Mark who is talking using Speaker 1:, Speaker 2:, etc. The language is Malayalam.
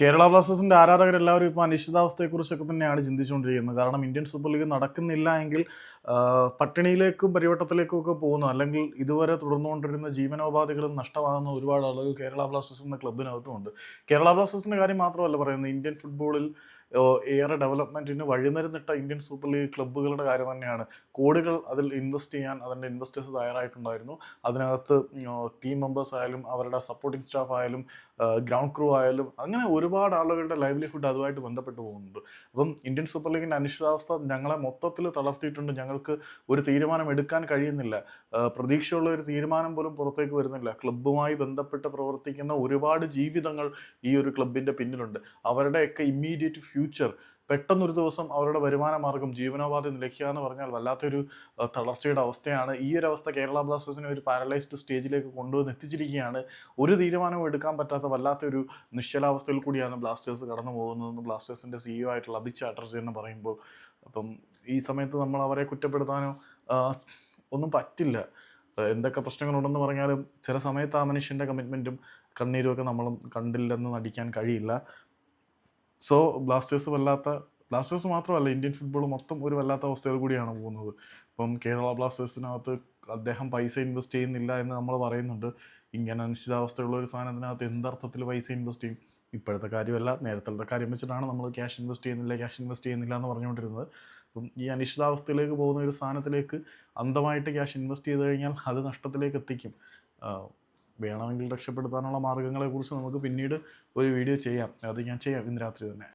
Speaker 1: കേരള ബ്ലാസ്റ്റേഴ്സിന്റെ ആരാധകരെല്ലാവരും ഇപ്പോൾ അനിശ്ചിതാവസ്ഥയെക്കുറിച്ചൊക്കെ തന്നെയാണ് ചിന്തിച്ചുകൊണ്ടിരിക്കുന്നത്. കാരണം ഇന്ത്യൻ സൂപ്പർ ലീഗ് നടക്കുന്നില്ല എങ്കിൽ പട്ടിണിയിലേക്കും പരിവട്ടത്തിലേക്കും ഒക്കെ പോകുന്നു. അല്ലെങ്കിൽ ഇതുവരെ തുടർന്നുകൊണ്ടിരുന്ന ജീവനോപാധികളും നഷ്ടമാകുന്ന ഒരുപാട് ആളുകൾ കേരള ബ്ലാസ്റ്റേഴ്സ് എന്ന ക്ലബിനകത്തുമുണ്ട് കേരള ബ്ലാസ്റ്റേഴ്സിന്റെ കാര്യം മാത്രമല്ല പറയുന്നത്. ഇന്ത്യൻ ഫുട്ബോളിൽ ഏറെ ഡെവലപ്മെന്റിന് വഴിമരുന്നിട്ട ഇന്ത്യൻ സൂപ്പർ ലീഗ് ക്ലബ്ബുകളുടെ കാര്യം തന്നെയാണ്. കോടികൾ അതിൽ ഇൻവെസ്റ്റ് ചെയ്യാൻ അതിന്റെ ഇൻവെസ്റ്റേഴ്സ് തയ്യാറായിട്ടുണ്ടായിരുന്നു. അതിനകത്ത് ടീം മെമ്പേഴ്സ് ആയാലും അവരുടെ സപ്പോർട്ടിംഗ് സ്റ്റാഫ് ആയാലും ഗ്രൗണ്ട് ക്രൂ ആയാലും അങ്ങനെ ഒരുപാട് ആളുകളുടെ ലൈവ്ലിഹുഡ് അതുമായിട്ട് ബന്ധപ്പെട്ട് പോകുന്നുണ്ട്. അപ്പം ഇന്ത്യൻ സൂപ്പർ ലീഗിന്റെ അനിശ്ചിതാവസ്ഥ ഞങ്ങളെ മൊത്തത്തിൽ തളർത്തിയിട്ടുണ്ട്. ഞങ്ങൾക്ക് ഒരു തീരുമാനം എടുക്കാൻ കഴിയുന്നില്ല. പ്രതീക്ഷയുള്ള ഒരു തീരുമാനം പോലും പുറത്തേക്ക് വരുന്നില്ല. ക്ലബ്ബുമായി ബന്ധപ്പെട്ട് പ്രവർത്തിക്കുന്ന ഒരുപാട് ജീവിതങ്ങൾ ഈ ഒരു ക്ലബിന്റെ പിന്നിലുണ്ട്. അവരുടെയൊക്കെ ഇമ്മീഡിയറ്റ് ഫ്യൂച്ചർ പെട്ടെന്നൊരു ദിവസം അവരുടെ വരുമാന മാർഗം ജീവനോപാധി നിലയ്ക്കുക എന്ന് പറഞ്ഞാൽ വല്ലാത്തൊരു തളർച്ചയുടെ അവസ്ഥയാണ്. ഈ ഒരു അവസ്ഥ കേരള ബ്ലാസ്റ്റേഴ്സിനെ ഒരു പാരലൈസ്ഡ് സ്റ്റേജിലേക്ക് കൊണ്ടുവന്ന് എത്തിച്ചിരിക്കുകയാണ്. ഒരു തീരുമാനവും എടുക്കാൻ പറ്റാത്ത വല്ലാത്തൊരു നിശ്ചലാവസ്ഥയിൽ കൂടിയാണ് ബ്ലാസ്റ്റേഴ്സ് കടന്നു പോകുന്നതെന്ന് ബ്ലാസ്റ്റേഴ്സിന്റെ സിഇഒ ആയിട്ടുള്ള അഭിത് ചാറ്റർജി എന്ന് പറയുമ്പോൾ. അപ്പം ഈ സമയത്ത് നമ്മൾ അവരെ കുറ്റപ്പെടുത്താനോ ഒന്നും പറ്റില്ല. എന്തൊക്കെ പ്രശ്നങ്ങളുണ്ടെന്ന് പറഞ്ഞാലും ചില സമയത്ത് ആ മനുഷ്യന്റെ കമ്മിറ്റ്മെന്റും കണ്ണീരും ഒക്കെ നമ്മളും കണ്ടില്ലെന്ന് നടിക്കാൻ കഴിയില്ല. സോ ബ്ലാസ്റ്റേഴ്സ് വല്ലാത്ത ബ്ലാസ്റ്റേഴ്സ് മാത്രമല്ല ഇന്ത്യൻ ഫുട്ബോൾ മൊത്തം ഒരു വല്ലാത്ത അവസ്ഥയിൽ കൂടിയാണ് പോകുന്നത്. ഇപ്പം കേരള ബ്ലാസ്റ്റേഴ്സിനകത്ത് അദ്ദേഹം പൈസ ഇൻവെസ്റ്റ് ചെയ്യുന്നില്ല എന്ന് നമ്മൾ പറയുന്നുണ്ട്. ഇങ്ങനെ അനിശ്ചിതാവസ്ഥയുള്ള ഒരു സാധനത്തിനകത്ത് എന്തർത്ഥത്തിൽ പൈസ ഇൻവെസ്റ്റ് ചെയ്യും? ഇപ്പോഴത്തെ കാര്യമല്ല. നേരത്തെ കാര്യം വെച്ചിട്ടാണ് നമ്മൾ ക്യാഷ് ഇൻവെസ്റ്റ് ചെയ്യുന്നില്ല ക്യാഷ് ഇൻവെസ്റ്റ് ചെയ്യുന്നില്ല എന്ന് പറഞ്ഞുകൊണ്ടിരുന്നത്. അപ്പം ഈ അനിശ്ചിതാവസ്ഥയിലേക്ക് പോകുന്ന ഒരു സാധനത്തിലേക്ക് അന്ധമായിട്ട് ക്യാഷ് ഇൻവെസ്റ്റ് ചെയ്ത് കഴിഞ്ഞാൽ അത് നഷ്ടത്തിലേക്ക് എത്തിക്കും. വേണമെങ്കിൽ രക്ഷപ്പെടുത്താനുള്ള മാർഗങ്ങളെക്കുറിച്ച് നമുക്ക് പിന്നീട് ഒരു വീഡിയോ ചെയ്യാം. അത് ഞാൻ ചെയ്യാം ഇന്ന് രാത്രി തന്നെ.